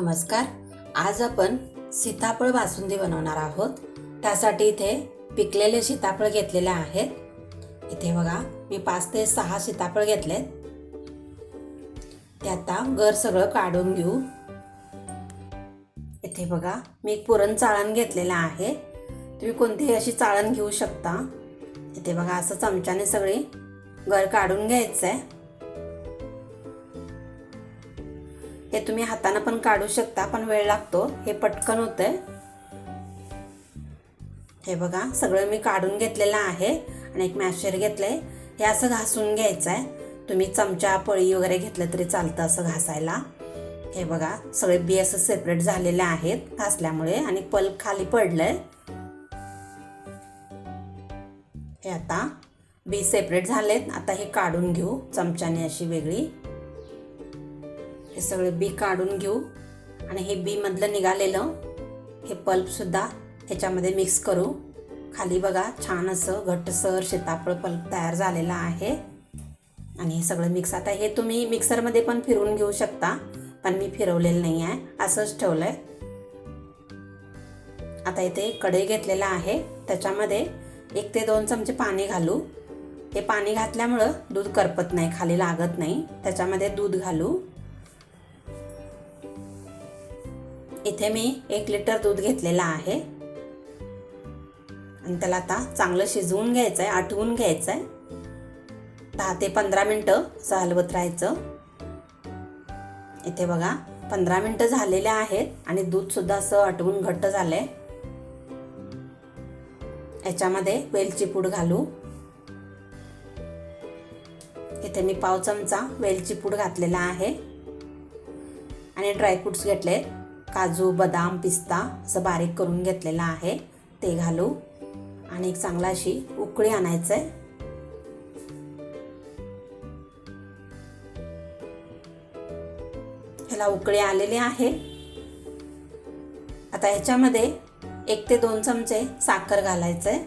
नमस्कार. आज आपण सीताफळ बासुंदी बनवणार आहोत. त्यासाठी इथे पिकलेले सीताफळ घेतलेले आहेत. इथे बघा मी पाच ते सहा सीताफळ घेतलेत. ते आता गर सगळं काढून घेऊ. इथे बघा मी एक पुरण चाळण घेतलेलं आहे. तुम्ही कोणतीही अशी चाळण घेऊ शकता. इथे बघा असं चमच्याने सगळी गर काढून घ्यायचं आहे हे तुम्ही हातानं पण काढू शकता पण वेळ लागतो. हे पटकन होतंय. हे बघा सगळं मी काढून घेतलेलं आहे आणि एक मॅशर आहे हे असं घासून घ्यायचं आहे तुम्ही चमचा पळी वगैरे घेतलं तरी चालतं असं घासायला. हे बघा सगळे बी असं सेपरेट झालेले आहेत घासल्यामुळे आणि पल्प खाली पडलंय. हे आता बी सेपरेट झालेत. आता हे काढून घेऊ चमच्याने अशी वेगळी. हे सगळे बी काढून घेऊ. आणि हे बीमधलं निघालेलं हे पल्पसुद्धा ह्याच्यामध्ये मिक्स करू. खाली बघा छान असं घट्टसर सीताफळ पल्प तयार झालेला आहे. आणि हे सगळं मिक्स आता हे तुम्ही मिक्सरमध्ये पण फिरवून घेऊ शकता पण मी फिरवलेलं नाही आहे असंच ठेवलं आहे आता इथे कढई घेतलेला आहे त्याच्यामध्ये एक ते दोन चमचे पाणी घालू. हे पाणी घातल्यामुळं दूध करपत नाही खाली लागत नाही. त्याच्यामध्ये दूध घालू. इथे मी एक लिटर दूध घेतलेलं आहे. आणि त्याला आता चांगलं शिजवून घ्यायचं आहे आठवून घ्यायचं आहे दहा ते पंधरा मिनटं असं हलवत राहायचं. इथे बघा पंधरा मिनटं झालेले आहेत आणि दूधसुद्धा असं आटवून घट्ट झालं आहे याच्यामध्ये वेलची पूड घालू. इथे मी पाव चमचा वेलची पूड घातलेला आहे. आणि ड्रायफ्रुट्स घेतले काजू बदाम पिस्ता असं बारीक करून घेतलेलं आहे. ते घालू. आणि एक चांगला अशी उकळी आणायचं आहे ह्याला उकळी आलेली आहे. आता ह्याच्यामध्ये एक ते दोन चमचे साखर घालायचंय.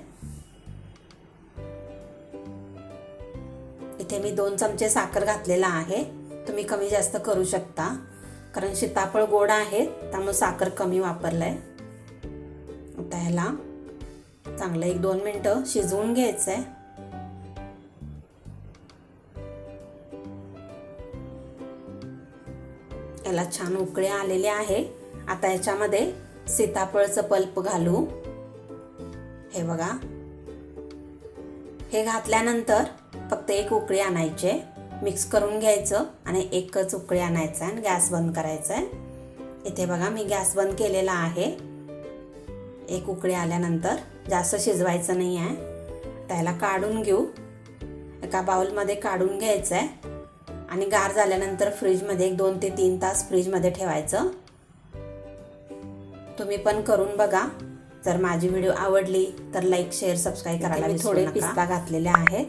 इथे मी दोन चमचे साखर घातलेला आहे. तुम्ही कमी जास्त करू शकता. कारण सीताफळ गोड आहे त्यामुळे साखर कमी वापरलं आहे आता ह्याला चांगलं एक दोन मिनटं शिजवून घ्यायचं आहे याला छान उकळे आलेले आहे. आता याच्यामध्ये सीताफळचं पल्प घालू. हे बघा. हे घातल्यानंतर फक्त एक उकळी आणायचे मिक्स करून घ्यायचं आणि एकच उकळी आणायचं आणि गॅस बंद करायचा आहे. इथे बघा मी गॅस बंद केलेला आहे. एक उकळी आल्यानंतर जास्त शिजवायचं नाही आहे. त्याला काढून घेऊ. एका बाउलमध्ये काढून घ्यायचं आहे. आणि गार झाल्यानंतर फ्रीजमध्ये एक दोन ते तीन तास फ्रीजमध्ये ठेवायचं. तुम्ही पण करून बघा. जर माझी व्हिडिओ आवडली तर लाईक शेअर सबस्क्राईब करायला थोडे पिस्ता घातलेले आहेत.